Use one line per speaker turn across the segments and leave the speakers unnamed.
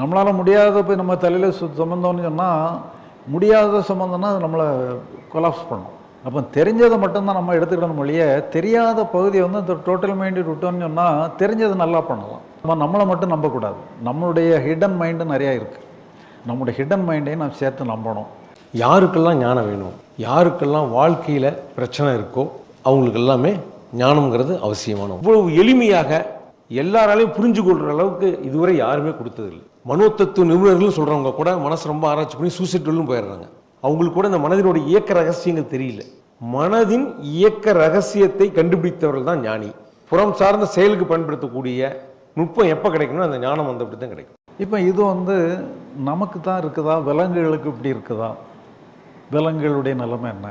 நம்மளால் முடியாத போய் நம்ம தலையில் சு சம்மந்தோன்னு சொன்னால் முடியாத சம்மந்தம்னா அது நம்மளை கொலாப்ஸ் பண்ணும். அப்போ தெரிஞ்சதை மட்டும்தான் நம்ம எடுத்துக்கிடணும் மொழிய. தெரியாத பகுதியை வந்து இந்த டோட்டல் மைண்டு விட்டோம்னு சொன்னால் தெரிஞ்சதை நல்லா பண்ணலாம். நம்ம நம்மளை மட்டும் நம்பக்கூடாது. நம்மளுடைய ஹிடன் மைண்டு நிறையா இருக்குது நம்மளுடைய ஹிடன் மைண்டையும் நம்ம சேர்த்து நம்பணும்.
யாருக்கெல்லாம் ஞானம் வேணும்? யாருக்கெல்லாம் வாழ்க்கையில் பிரச்சனை இருக்கோ அவங்களுக்கு எல்லாமே ஞானம்ங்கிறது அவசியமான இவ்வளவு எளிமையாக எல்லாராலையும் புரிஞ்சு கொள்கிற அளவுக்கு இதுவரை யாருமே கொடுத்ததில்லை. மனோத்தத்துவ நிபுணர்கள் சொல்கிறவங்க கூட மனசு ரொம்ப ஆராய்ச்சி பண்ணி சூசைட்லும் போயிடுறாங்க. அவங்களுக்கு கூட இந்த மனதினுடைய இயக்க ரகசியங்கள் தெரியல. மனதின் இயக்க ரகசியத்தை கண்டுபிடித்தவர்கள் தான் ஞானி. புறம் சார்ந்த செயலுக்கு பயன்படுத்தக்கூடிய நுட்பம் எப்போ கிடைக்கணும் அந்த ஞானம் வந்தபடி தான் கிடைக்கும்.
இப்போ இது வந்து நமக்கு தான் இருக்குதா? விலங்குகளுக்கு இப்படி இருக்குதா? விலங்குகளுடைய நிலைமை என்ன?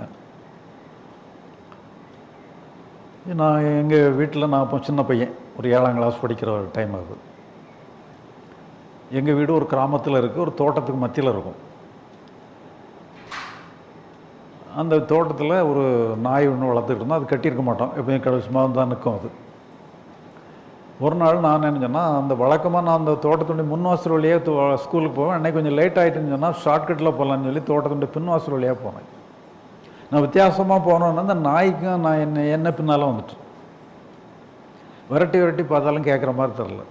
நான் எங்கள் வீட்டில் நான் இப்போ சின்ன பையன். ஒரு ஏழாம் கிளாஸ் படிக்கிற ஒரு டைம் அது. எங்கள் வீடு ஒரு கிராமத்தில் இருக்குது ஒரு தோட்டத்துக்கு மத்தியில் இருக்கும். அந்த தோட்டத்தில் ஒரு நாய் ஒன்று வளர்த்துட்டு இருந்தோம் அது கட்டியிருக்க மாட்டோம். எப்படியும் கடைசிமாக தான் நிற்கும் அது. ஒரு நாள் நான் நினச்சேன்னா அந்த வழக்கமாக நான் அந்த தோட்டத்துடைய முன் வாசல் வழியே ஸ்கூலுக்கு போவேன். அன்றைக்கி கொஞ்சம் லேட் ஆகிட்டுன்னு சொன்னால் ஷார்ட்கட்டில் போகலான்னு சொல்லி தோட்டத்துடைய பின்வாசல் வழியாக போனேன். நான் வித்தியாசமாக போனோன்னா அந்த நாய்க்கும் நான் என்ன என்ன பின்னால் வந்துட்டு விரட்டி விரட்டி பார்த்தாலும் கேட்குற மாதிரி தெரில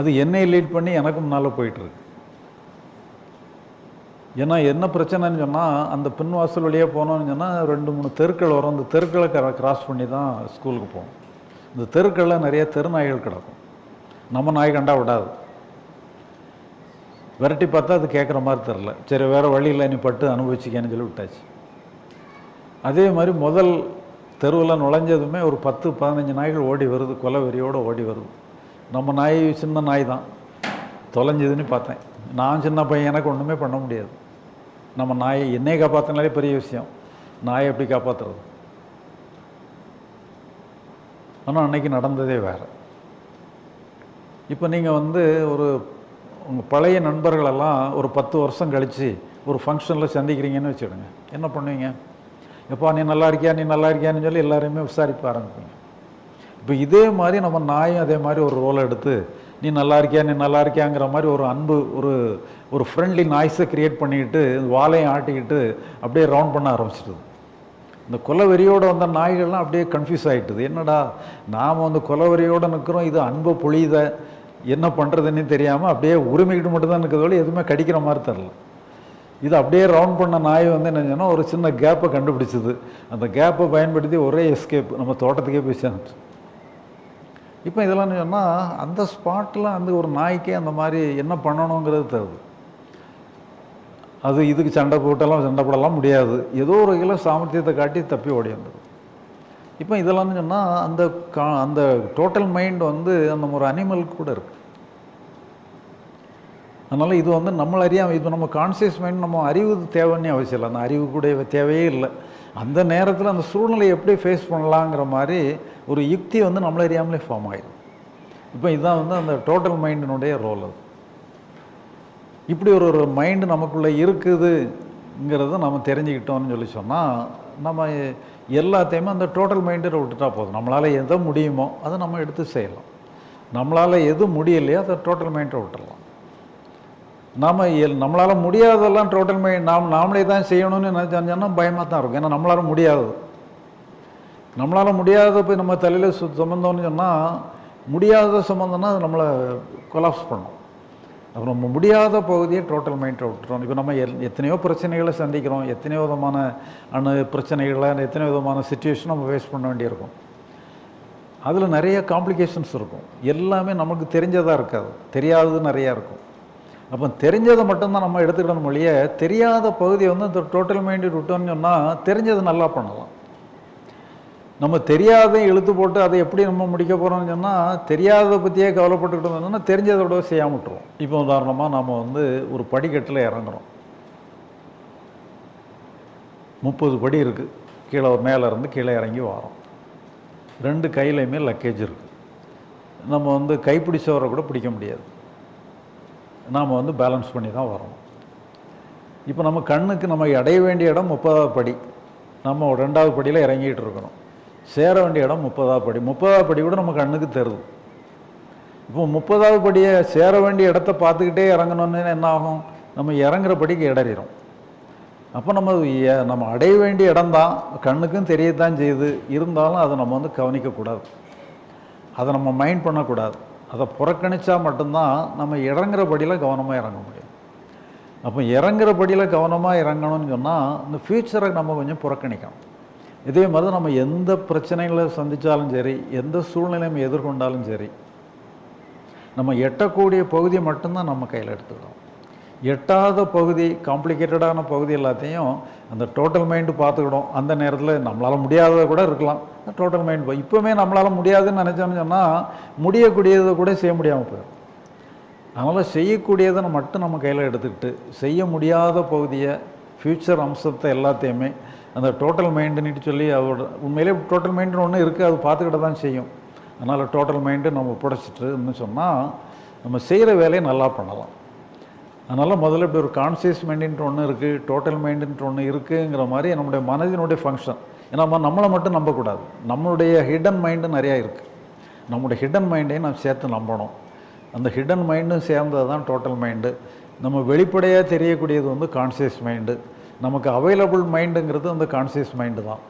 அது என்னை லீட் பண்ணி எனக்கு முன்னால் போயிட்டுருக்கு. ஏன்னா என்ன பிரச்சனைன்னு சொன்னால் அந்த பின் வாசல் வழியாக போனோம்னு சொன்னால் ரெண்டு மூணு தெருக்கள் வரும். அந்த தெருக்களை கிராஸ் பண்ணி தான் ஸ்கூலுக்கு போவோம் இந்த தெருக்களில் நிறைய தெருநாய்கள் கிடக்கும். நம்ம நாய் கண்டா விடாது. விரட்டி பார்த்தா அது கேட்குற மாதிரி தெரில சரி வேறு வழியில் நீ பட்டு அனுபவிச்சிக்கன்னு சொல்லி விட்டாச்சு. அதே மாதிரி முதல் தெருவில் நுழைஞ்சதுமே ஒரு பத்து பதினஞ்சு நாய்கள் ஓடி வருது கொலை வெறியோடு ஓடி வருது. நம்ம நாய் சின்ன நாய் தான். தொலைஞ்சதுன்னு பார்த்தேன். நான் சின்ன பையன் எனக்கு ஒன்றுமே பண்ண முடியாது. நம்ம நாயை என்னையை காப்பாற்றினாலே பெரிய விஷயம். நாயை எப்படி காப்பாற்றுறது ஆனால் அன்னைக்கு நடந்ததே வேறு. இப்போ நீங்கள் வந்து ஒரு உங்கள் பழைய நண்பர்களெல்லாம் ஒரு பத்து வருஷம் கழித்து ஒரு ஃபங்க்ஷனில் சந்திக்கிறீங்கன்னு வச்சுடுங்க என்ன பண்ணுவீங்க? எப்பா நீ நல்லா இருக்கியா நீ நல்லா இருக்கியான்னு சொல்லி எல்லாரையுமே விசாரிக்க ஆரம்பிப்பீங்க. இப்போ இதே மாதிரி நம்ம நாயும் அதே மாதிரி ஒரு ரோலை எடுத்து நீ நல்லா இருக்கியா நீ நல்லா இருக்கியாங்கிற மாதிரி ஒரு அன்பு ஒரு ஒரு ஃப்ரெண்ட்லி நாய்ஸை க்ரியேட் பண்ணிக்கிட்டு வாலையும் ஆட்டிக்கிட்டு அப்படியே ரவுண்ட் பண்ண ஆரம்பிச்சிடுது. இந்த கொலவெறியோடு வந்த நாய்கள்லாம் அப்படியே கன்ஃபியூஸ் ஆகிட்டுது என்னடா நாம் வந்து கொலவெறியோடு நிற்கிறோம் இது அன்பை பொழியுத என்ன பண்ணுறதுன்னு தெரியாமல் அப்படியே உரிமைக்கிட்டு மட்டும்தான் இருக்கிறதோட எதுவுமே கடிக்கிற மாதிரி தெரில இது அப்படியே ரவுண்ட் பண்ண நாய் வந்து என்ன சொன்னால் ஒரு சின்ன கேப்பை கண்டுபிடிச்சிது. அந்த கேப்பை பயன்படுத்தி ஒரே எஸ்கேப் நம்ம தோட்டத்துக்கே போய் சேர்ந்துட்டு இப்போ இதெல்லாம் சொன்னால் அந்த ஸ்பாட்டில் அந்த ஒரு நாய்க்கே அந்த மாதிரி என்ன பண்ணணுங்கிறது தருது அது இதுக்கு சண்டை போட்டெல்லாம் சண்டை போடலாம் முடியாது. ஏதோ ஒரு வகையில் சாமர்த்தியத்தை காட்டி தப்பி ஓடியிருந்தது இப்போ இதெல்லாம் சொன்னால் அந்த கா அந்த டோட்டல் மைண்ட் வந்து அந்த ஒரு அனிமல் கூட இருக்குது அதனால் இது வந்து நம்மள அறியாமல் இது நம்ம கான்சியஸ் மைண்ட் நம்ம அறிவு தேவைன்னு அவசியம் இல்லை. அந்த அறிவு கூட தேவையே இல்லை. அந்த நேரத்தில் அந்த சூழ்நிலையை எப்படி ஃபேஸ் பண்ணலாங்கிற மாதிரி ஒரு யுக்தி வந்து நம்மள அறியாமலே ஃபார்ம் ஆகிடும் இப்போ இதுதான் வந்து அந்த டோட்டல் மைண்டினுடைய ரோல் அது. இப்படி ஒரு ஒரு மைண்டு நமக்குள்ளே இருக்குதுங்கிறத நம்ம தெரிஞ்சுக்கிட்டோம்னு சொல்லி சொன்னால் நம்ம எல்லாத்தையுமே அந்த டோட்டல் மைண்டில் விட்டுட்டா போதும். நம்மளால் எதை முடியுமோ அதை நம்ம எடுத்து செய்யலாம். நம்மளால் எது முடியலையோ அதை டோட்டல் மைண்டை விட்டுடலாம் நாம் எல் நம்மளால் முடியாததெல்லாம் டோட்டல் மைண்ட் நாம் நாமளே தான் செய்யணும்னு நினச்சோன்னா பயமாக தான் இருக்கும். ஏன்னா நம்மளால் முடியாதது நம்மளால் முடியாத போய் நம்ம தலையில் சு சுமந்தோம்னு சொன்னால் முடியாத சுமந்தோன்னா அது நம்மளை கொலாப்ஸ் பண்ணும். அப்போ நம்ம முடியாத பகுதியை டோட்டல் மைண்ட் விட்டுறோம் இப்போ நம்ம எல் எத்தனையோ பிரச்சனைகளை சந்திக்கிறோம். எத்தனையோ விதமான அணு பிரச்சனைகளை எத்தனையோ விதமான சுச்சுவேஷன் நம்ம ஃபேஸ் பண்ண வேண்டியிருக்கும். அதில் நிறைய காம்ப்ளிகேஷன்ஸ் இருக்கும். எல்லாமே நமக்கு தெரிஞ்சதாக இருக்காது. தெரியாதது நிறையா இருக்கும். அப்போ தெரிஞ்சதை மட்டும்தான் நம்ம எடுத்துக்கிடணும் மொழிய. தெரியாத பகுதியை வந்து இந்த டோட்டல் மைண்டு விட்டோம்னு சொன்னால் தெரிஞ்சதை நல்லா பண்ணலாம். நம்ம தெரியாத இழுத்து போட்டு அதை எப்படி நம்ம முடிக்க போகிறோம்னு சொன்னால் தெரியாததை பற்றியே கவலைப்பட்டுக்கிட்டு இருந்தோம்னா தெரிஞ்சதோட செய்யாமல் செய்யாம விட்டுருவோம். இப்போ உதாரணமாக நாம் வந்து ஒரு படிக்கட்டில் இறங்குறோம். முப்பது படி இருக்குது கீழே மேலே இருந்து கீழே இறங்கி வரோம். ரெண்டு கையிலையுமே லக்கேஜ் இருக்குது நம்ம வந்து கைப்பிடிச்சவரை கூட பிடிக்க முடியாது. நாம் வந்து பேலன்ஸ் பண்ணி தான் வரணும் இப்போ நம்ம கண்ணுக்கு நம்ம அடைய வேண்டிய இடம் முப்பதாவது படி. நம்ம ரெண்டாவது படியில் இறங்கிட்டு இருக்கிறோம். சேர வேண்டிய இடம் முப்பதாவது படி. முப்பதாவது படி கூட நம்ம கண்ணுக்கு தருது. இப்போ முப்பதாவது படியை சேர வேண்டிய இடத்த பார்த்துக்கிட்டே இறங்கணும்னு என்ன ஆகும்? நம்ம இறங்குற படிக்கு இடறிடும் அப்போ நம்ம நம்ம அடைய வேண்டிய இடம்தான் கண்ணுக்கும் தெரியத்தான் செய்யுது இருந்தாலும் அதை நம்ம வந்து கவனிக்கக்கூடாது. அதை நம்ம மைண்ட் பண்ணக்கூடாது. அதை புறக்கணித்தா மட்டும்தான் நம்ம இறங்குற படியில் கவனமாக இறங்க முடியும். அப்போ இறங்குற படியில் கவனமாக இறங்கணும்னு சொன்னால் இந்த ஃப்யூச்சரை நம்ம கொஞ்சம் புறக்கணிக்கணும். இதே மாதிரி தான் நம்ம எந்த பிரச்சனைகளை சந்தித்தாலும் சரி எந்த சூழ்நிலையும் எதிர்கொண்டாலும் சரி நம்ம எட்டக்கூடிய பகுதியை மட்டும்தான் நம்ம கையில் எடுத்துக்கணும். எட்டாத பகுதி காம்ப்ளிகேட்டடான பகுதி எல்லாத்தையும் அந்த டோட்டல் மைண்டு பார்த்துக்கிடும். அந்த நேரத்தில் நம்மளால் முடியாததை கூட இருக்கலாம். டோட்டல் மைண்ட் இப்போவுமே நம்மளால் முடியாதுன்னு நினச்சோன்னு சொன்னால் முடியக்கூடியதை கூட செய்ய முடியாமல் போயிடும். அதனால் செய்யக்கூடியதை மட்டும் நம்ம கையில் எடுத்துக்கிட்டு செய்ய முடியாத பகுதியை ஃப்யூச்சர் அம்சத்தை எல்லாத்தையுமே அந்த டோட்டல் மைண்டுன்னு சொல்லி அதோட உண்மையிலே டோட்டல் மைண்டுன்னு ஒன்று இருக்குது அது பார்த்துக்கிட்ட தான் செய்யும். அதனால் டோட்டல் மைண்டு நம்ம புடைச்சிட்டுன்னு சொன்னால் நம்ம செய்கிற வேலையை நல்லா பண்ணலாம். அதனால் முதல்ல இப்படி ஒரு கான்சியஸ் மைண்டுன்ட்டு ஒன்று இருக்குது டோட்டல் மைண்டுன்ட்டு ஒன்று இருக்குங்கிற மாதிரி நம்முடைய மனதினுடைய ஃபங்க்ஷன் ஏன்னா நம்மளை மட்டும் நம்பக்கூடாது. நம்மளுடைய ஹிடன் மைண்டு நிறையா இருக்குது நம்முடைய ஹிடன் மைண்டையும் நம்ம சேர்த்து நம்பணும். அந்த ஹிடன் மைண்டும் சேர்ந்தது தான் டோட்டல் மைண்டு நம்ம வெளிப்படையாக தெரியக்கூடியது வந்து கான்சியஸ் மைண்டு நமக்கு அவைலபிள் மைண்டுங்கிறது அந்த கான்சியஸ் மைண்டு தான்.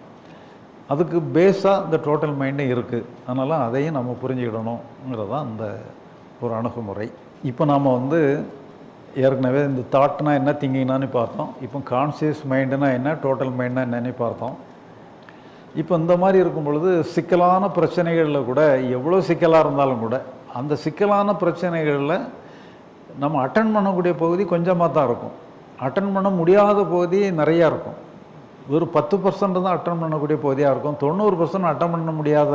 அதுக்கு பேஸாக இந்த டோட்டல் மைண்டும் இருக்குது அதனால் அதையும் நம்ம புரிஞ்சுக்கிடணுங்கிறது தான் அந்த ஒரு அணுகுமுறை. இப்போ நாம் வந்து ஏற்கனவே இந்த தாட்னா என்ன திங்கிங்னான்னு பார்த்தோம். இப்போ கான்சியஸ் மைண்டுனா என்ன டோட்டல் மைண்டுனா என்னன்னு பார்த்தோம். இப்போ இந்த மாதிரி இருக்கும் பொழுது சிக்கலான பிரச்சனைகளில் கூட எவ்வளோ சிக்கலாக இருந்தாலும் கூட அந்த சிக்கலான பிரச்சனைகளில் நம்ம அட்டன் பண்ணக்கூடிய பகுதி கொஞ்சமாக தான் இருக்கும். அட்டன் பண்ண முடியாத பகுதி நிறையா இருக்கும். ஒரு பத்து பர்சன்ட் தான் அட்டன் பண்ணக்கூடிய பகுதியாக இருக்கும். தொண்ணூறு பர்சன்ட் அட்டன் பண்ண முடியாத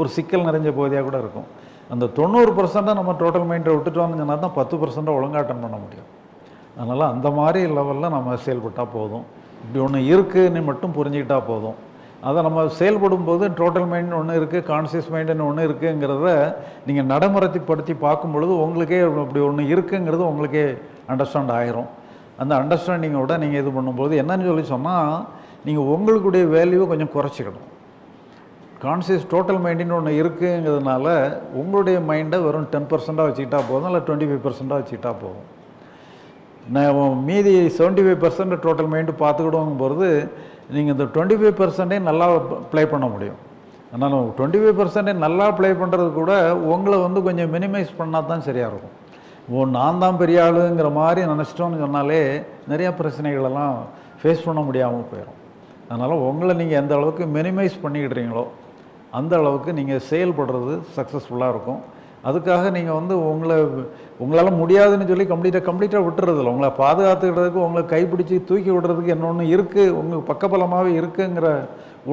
ஒரு சிக்கல் நிறைஞ்ச பகுதியாக கூட இருக்கும். அந்த தொண்ணூறு பர்சண்ட்டை நம்ம டோட்டல் மைண்டை விட்டுட்டோம்னு சொன்னால் தான் பத்து பர்சண்ட்டை ஒழுங்காட்டம் பண்ண முடியும். அதனால் அந்த மாதிரி லெவலில் நம்ம செயல்பட்டால் போதும். இப்படி ஒன்று இருக்குன்னு மட்டும் புரிஞ்சுக்கிட்டால் போதும். அதை நம்ம செயல்படும் போது டோட்டல் மைண்ட் ஒன்று இருக்குது கான்சியஸ் மைண்டுன்னு ஒன்று இருக்குங்கிறத நீங்கள் நடைமுறைப்படுத்தி பார்க்கும் பொழுது உங்களுக்கே அப்படி ஒன்று இருக்குங்கிறது உங்களுக்கே அண்டர்ஸ்டாண்ட் ஆயிரும். அந்த அண்டர்ஸ்டாண்டிங்கோட நீங்கள் இது பண்ணும்போது என்னன்னு சொல்லி சொன்னால் நீங்கள் உங்களுக்குடைய வேல்யூவை கொஞ்சம் குறைச்சிக்கணும். கான்சியஸ் டோட்டல் மைண்டுன்னு ஒன்று இருக்குங்கிறதுனால உங்களுடைய மைண்டை வெறும் டென் பர்சண்ட்டாக வச்சுக்கிட்டா போதும் இல்லை டுவெண்ட்டி ஃபைவ் பர்சண்ட்டாக வச்சுக்கிட்டா போதும். நான் மீதி seventy five percent total mind பார்த்துக்கிடுவோங்கும்போது நீங்கள் இந்த டுவெண்ட்டி ஃபைவ் பர்சன்டே நல்லா ப்ளே பண்ண முடியும். ஆனால் டுவெண்ட்டி ஃபைவ் பர்சன்டே நல்லா ப்ளே பண்ணுறது கூட உங்களை வந்து கொஞ்சம் மினிமைஸ் பண்ணால் தான் சரியாக இருக்கும். ஓ நான் தான் பெரிய ஆளுங்கிற மாதிரி நினச்சிட்டோன்னு சொன்னாலே நிறையா பிரச்சனைகளெல்லாம் ஃபேஸ் பண்ண முடியாமல் போயிடும் அதனால் உங்களை நீங்கள் எந்த அளவுக்கு மினிமைஸ் பண்ணிக்கிடுறீங்களோ அந்த அளவுக்கு நீங்கள் செயல்படுறது சக்ஸஸ்ஃபுல்லாக இருக்கும். அதுக்காக நீங்கள் வந்து உங்களை உங்களால் முடியாதுன்னு சொல்லி கம்ப்ளீட்டாக கம்ப்ளீட்டாக விட்டுறதில்ல. உங்களை பாதுகாத்துக்கிறதுக்கு உங்களை கைப்பிடிச்சி தூக்கி விடுறதுக்கு என்னொன்று இருக்குது உங்கள் பக்கபலமாகவே இருக்குங்கிற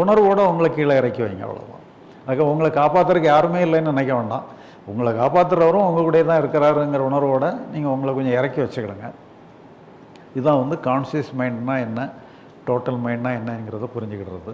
உணர்வோடு உங்களை கீழே இறக்கி வைங்க அவ்வளோதான் அதுக்கு உங்களை காப்பாற்றுறதுக்கு யாருமே இல்லைன்னு நினைக்க வேண்டாம். உங்களை காப்பாற்றுறவரும் உங்கள் கூடயே தான் இருக்கிறாருங்கிற உணர்வோடு நீங்கள் உங்களை கொஞ்சம் இறக்கி வச்சுக்கிடுங்க. இதுதான் வந்து கான்சியஸ் மைண்ட்னா என்ன? டோட்டல் மைண்ட்னா என்னங்கிறத புரிஞ்சுக்கிடுறது.